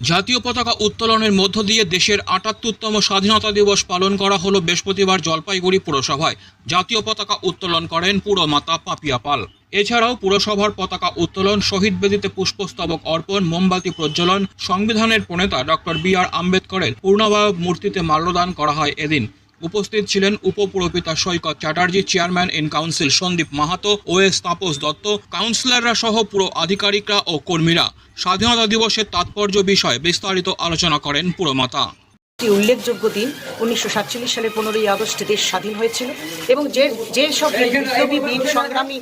জাতীয় পতাকা উত্তোলনের মধ্য দিয়ে দেশের আটাত্তরতম স্বাধীনতা দিবস পালন করা হলো বৃহস্পতিবার জলপাইগুড়ি পুরসভায়। জাতীয় পতাকা উত্তোলন করেন পুরমাতা পাপিয়া পাল। এছাড়াও পুরসভার পতাকা উত্তোলন, শহীদ বেদিতে পুষ্পস্তবক অর্পণ, মোমবাতি প্রজ্বলন, সংবিধানের প্রণেতা ডক্টর বি আর আম্বেদকরের পূর্ণাবয়ব মূর্তিতে মাল্যদান করা হয় এদিন। উপস্থিত ছিলেন উপপুরপিতা Saikat Chatterjee, chairman in council Sandip Mahato ও এস তাপস দত্ত, কাউন্সিলররা সহ পুরো আধিকারিকরা ও কর্মীরা। স্বাধীনতা দিবসের তাৎপর্য বিষয়ে বিস্তারিত আলোচনা করেন পুরমাতা। একটি উল্লেখযোগ্য দিন। উনিশশো সাতচল্লিশ সালের পনেরোই আগস্ট দেশ স্বাধীন হয়েছিল এবং যে যে সব বিপ্লবী বীর সংগ্রামী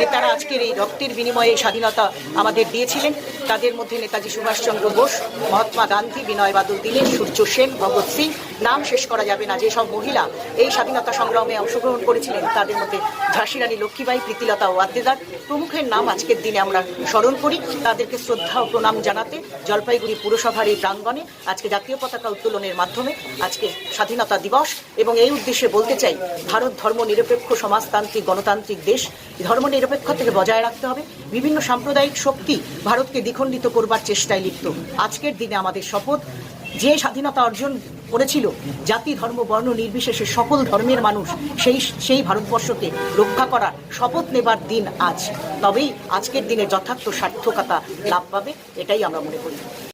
নেতারা আজকের এই রক্তের বিনিময়ে স্বাধীনতা আমাদের দিয়েছিলেন, তাদের মধ্যে নেতাজি সুভাষচন্দ্র বোস, মহাত্মা গান্ধী, বিনয় বাদল, দীনেশ, সূর্য সেন, ভগৎ সিং। নাম শেষ করা যাবে না যেসব মহিলা এই স্বাধীনতা সংগ্রামে অংশগ্রহণ করেছিলেন, তাদের মধ্যে ঝাঁসিরানী লক্ষ্মীবাই প্রীতিলতা ওয়াদ্দেদার প্রমুখের নাম আজকের দিনে আমরা স্মরণ করি। তাদেরকে শ্রদ্ধা ও প্রণাম জানাতে জলপাইগুড়ি পুরসভার এই প্রাঙ্গণে আজকে জাতীয় পতাকা উত্তোলনের মাধ্যমে আজকে স্বাধীনতা দিবস এবং এই উদ্দেশ্যে বলতে চাই, ভারত ধর্ম নিরপেক্ষ সমাজতান্ত্রিক গণতান্ত্রিক দেশ। ধর্ম নিরপেক্ষ থেকে বজায় রাখতে হবে। বিভিন্ন সাম্প্রদায়িক শক্তি ভারতকে দ্বিখণ্ডিত করবার চেষ্টায় লিপ্ত। আজকের দিনে আমাদের শপথ, যে স্বাধীনতা অর্জন করেছিল, জাতি, ধর্ম, বর্ণ নির্বিশেষে সকল ধর্মের মানুষ, সেই সেই ভারতবর্ষকে রক্ষা করার শপথ নেবার দিন আজ। তবেই আজকের দিনে যথার্থ সার্থকতা লাভ পাবে, এটাই আমরা মনে করি।